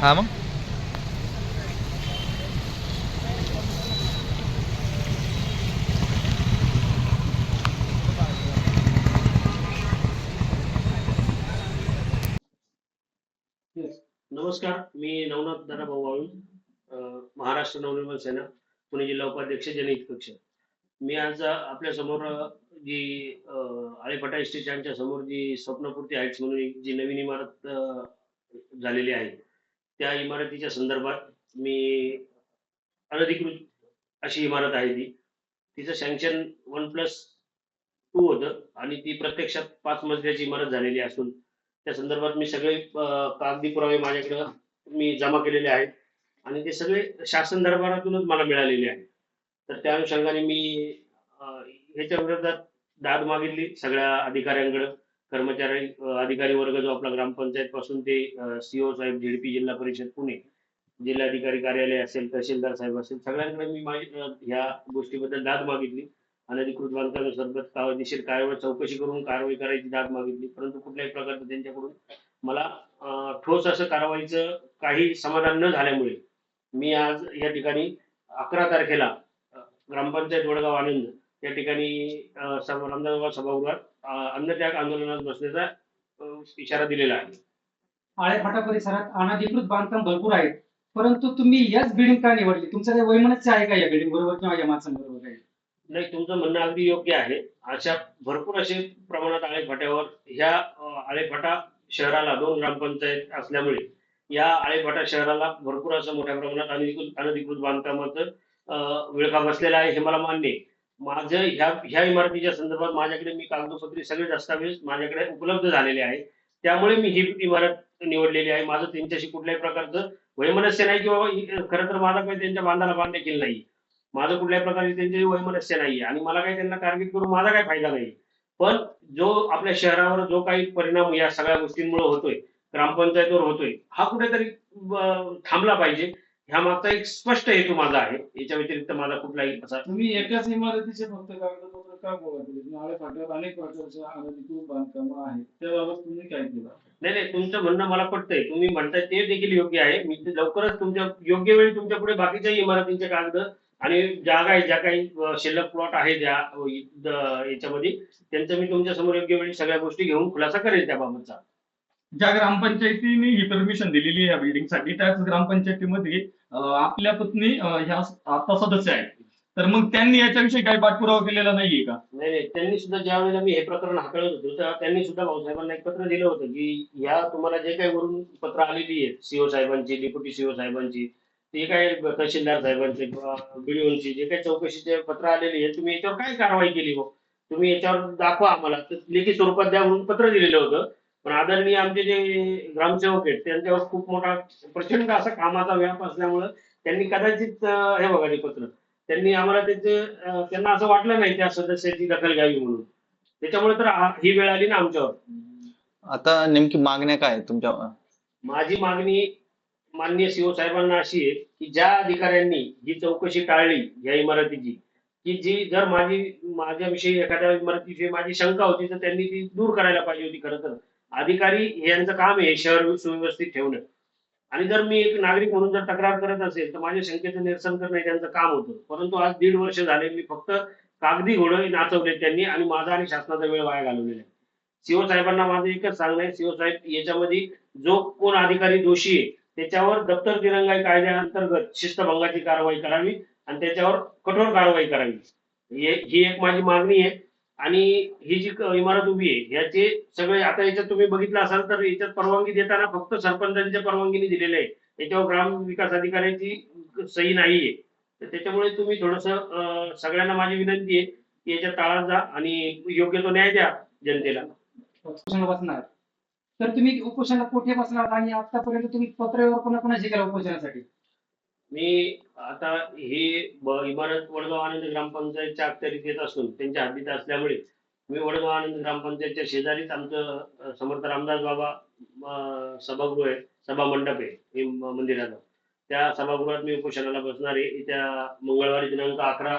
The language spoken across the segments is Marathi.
हा मग. नमस्कार मी नवनाथ दादाभाऊ वाळून महाराष्ट्र नवनिर्माण सेना पुणे जिल्हा उपाध्यक्ष जनहित कक्ष. मी आज आपल्यासमोर जी अं, आळेफाटा स्टेशनच्या समोर जी स्वप्नपूर्ती हाईट्स म्हणून जी नवीन इमारत झालेली आहे त्या इमारतीच्या संदर्भात मी अनधिकृत अशी इमारत आहे ती. तिचं सँक्शन वन प्लस टू होतं आणि ती प्रत्यक्षात पाच मजल्याची इमारत झालेली असून त्या संदर्भात मी सगळे कागदी पुरावे माझ्याकडं मी जमा केलेले आहेत आणि ते सगळे शासन दरबारातूनच मला मिळालेले आहेत. तर त्या अनुषंगाने मी ह्याच्या विरोधात दाद मागितली सगळ्या अधिकाऱ्यांकडं. कर्मचारी अधिकारी वर्ग जो आपला ग्रामपंचायत पासून ते सीओ साहेब झेडपी जिल्हा परिषद पुणे जिल्हाधिकारी कार्यालय असेल तहसीलदार साहेब असेल सगळ्यांकडे मी माझी ह्या गोष्टीबद्दल दाद मागितली. अनधिकृत बांधकामासंदर्भात कायदेशीर कारवाई चौकशी करून कारवाई करायची दाद मागितली. परंतु कुठल्याही प्रकारचं त्यांच्याकडून मला ठोस असं कारवाईचं काही समाधान न झाल्यामुळे मी आज या ठिकाणी अकरा तारखेला ग्रामपंचायत वडगाव आनंद या ठिकाणी अं, सभा- रामदासबाबा सभागृहात अन्नत्याग आंदोलनात बसण्याचा इशारा दिलेला आहे. आळेफाटा परिसरात अनधिकृत बांधकाम भरपूर आहेत परंतु तुम्ही याच बिल्डिंग का निवडली? तुमचं काही वैमनस्य आहे का या बिल्डिंग बरोबर किंवा या माणसांबरोबर काही? नाही तुमचं म्हणणं अगदी योग्य आहे. अशा भरपूर असे प्रमाणात आळेफाट्यावर ह्या आळेफाटा शहराला दोन ग्रामपंचायत असल्यामुळे या आळेफाटा शहराला भरपूर असं मोठ्या प्रमाणात अनधिकृत अनधिकृत बांधकामाचं विळखा बसलेला आहे हे मला मान्य आहे. माझ्या ह्या ह्या इमारतीच्या संदर्भात माझ्याकडे मी कागदोपत्री सगळे दस्तावेज माझ्याकडे उपलब्ध झालेले आहेत. त्यामुळे मी ही इमारत निवडलेली आहे. माझं त्यांच्याशी कुठल्याही प्रकारचं वैमनस्य नाही किंवा खरं तर माझा काही त्यांच्या बांधाला बांध देखील नाही. माझं कुठल्याही प्रकारचे त्यांचे वैमनस्य नाहीये आणि मला काही त्यांना टार्गेट करून माझा काही फायदा नाही. पण जो आपल्या शहरावर जो काही परिणाम या सगळ्या गोष्टींमुळे होतोय ग्रामपंचायतीवर होतोय हा कुठेतरी थांबला पाहिजे. ह्या मागचा एक स्पष्ट हेतू माझा आहे. याच्या व्यतिरिक्त माझा कुठलाही असा तुम्ही एकाच इमारतीचे फक्त कागदपत्र का गोळा केले? नाळे फाट्यावर अनेक अनधिकृत बांधकामं आहेत. त्याबाबत तुम्ही काय केलं? नाही नाही तुमचं म्हणणं मला पटतंय. तुम्ही म्हणताय ते देखील योग्य आहे. मी ते लवकरच तुमच्या योग्य वेळी तुमच्यापुढे बाकीच्याही इमारतींचे कागद आणि जागा आहे ज्या काही शिल्लक प्लॉट आहे ज्या याच्यामध्ये त्यांचं मी तुमच्यासमोर योग्य वेळी सगळ्या गोष्टी घेऊन खुलासा करेल त्याबाबतचा. ज्या ग्रामपंचायतीने ही परमिशन दिलेली आहे या बिल्डिंगसाठी त्याच ग्रामपंचायतीमध्ये आपल्या पत्नी ह्या आता सदस्य आहेत. तर मग त्यांनी याच्याविषयी काही पाठपुरावा केलेला नाहीये का? नाही नाही. त्यांनी सुद्धा ज्या वेळेला मी हे प्रकरण हाताळत होतो तेव्हा त्यांनी सुद्धा भाऊसाहेबांना एक पत्र दिलं होतं की ह्या तुम्हाला जे काही वरून पत्र आलेली आहेत सीओ साहेबांची डेप्युटी सीओ साहेबांची ते काय तहसीलदार साहेबांचे बीडीओंची जे काही चौकशीचे पत्र आलेली आहेत तुम्ही याच्यावर काय कारवाई केली हो? तुम्ही याच्यावर दाखवा आम्हाला. लेखी स्वरूपात द्या म्हणून पत्र दिलेलं होतं. पण आदरणीय आमचे जे ग्रामसेवक आहेत त्यांच्यावर खूप मोठा प्रचंड असा कामाचा व्याप असल्यामुळं त्यांनी कदाचित हे बघा ते पत्र त्यांनी आम्हाला त्याचे त्यांना असं वाटलं नाही त्या सदस्याची दखल घ्यावी म्हणून. त्याच्यामुळे तर ही वेळ आली ना आमच्यावर. आता नेमकी मागण्या काय तुमच्या? माझी मागणी माननीय सीओ साहेबांना अशी आहे की ज्या अधिकाऱ्यांनी ही चौकशी टाळली या इमारतीची की जी जर माझी माझ्याविषयी एखाद्या इमारतीविषयी माझी शंका होती तर त्यांनी ती दूर करायला पाहिजे होती खरं तर. अधिकारी हे यांचं काम आहे शहर सुव्यवस्थित ठेवणं. आणि जर मी एक नागरिक म्हणून जर तक्रार करत असेल तर माझ्या शंकेचं निरसन करणं त्यांचं काम होतं. परंतु आज दीड वर्ष झाले मी फक्त कागदी घोडं नाचवले त्यांनी आणि माझा आणि शासनाचा वेळ वाया घालवलेला आहे. सीओ साहेबांना माझं एकच सांगणं आहे सीओ साहेब याच्यामध्ये जो कोण अधिकारी दोषी आहे त्याच्यावर दप्तर दिरंगाई कायद्याअंतर्गत शिस्तभंगाची कारवाई करावी आणि त्याच्यावर कठोर कारवाई करावी. ही एक माझी मागणी आहे. आणि ही जी इमारत उभी आहे ह्याचे सगळे आता याच्यात तुम्ही बघितलं असाल तर याच्यात परवानगी देताना फक्त सरपंचांच्या परवानगीने दिलेले आहे. याच्यावर ग्राम विकास अधिकाऱ्याची सही नाहीये. तर त्याच्यामुळे तुम्ही थोडस सगळ्यांना माझी विनंती आहे की याच्यात ताळात जा आणि योग्य तो न्याय द्या जनतेला. बसणार. तर तुम्ही उपोषणाला कुठे बसणार आणि आतापर्यंत तुम्ही पत्र कोणा कोणाशी उपोषणासाठी? मी आता हे इमारत वडगाव आनंद ग्रामपंचायतच्या अखत्यारीत येत असून त्यांच्या हद्दीत असल्यामुळे मी वडगाव आनंद ग्रामपंचायतच्या शेजारीच आमचं समर्थ रामदास बाबा सभागृह आहे सभा मंडप आहे हे मंदिराचं. त्या सभागृहात मी उपोषणाला बसणार आहे. येत्या मंगळवारी दिनांक अकरा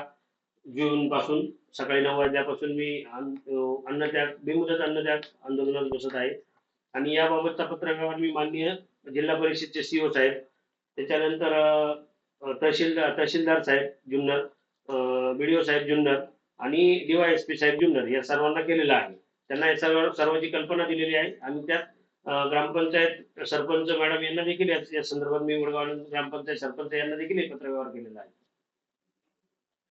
जून पासून सकाळी नऊ वाजल्यापासून मी अन्न त्याग अन्नत्याग अन्न त्याग आंदोलनात बसत आहे. आणि याबाबतचा पत्रकावर मी माननीय जिल्हा परिषदचे सीओ साहेब त्याच्यानंतर तहसीलदार तहसीलदार साहेब जुन्नर बीडीओ साहेब जुन्नर आणि डीवायएसपी साहेब जुन्नर या सर्वांना केलेलं आहे. त्यांना या सर्व सर्वांची कल्पना दिलेली आहे. आणि त्यात ग्रामपंचायत सरपंच मॅडम यांना देखील या संदर्भात मी वडगाव ग्रामपंचायत सरपंच यांना देखील हे पत्रव्यवहार केलेला आहे.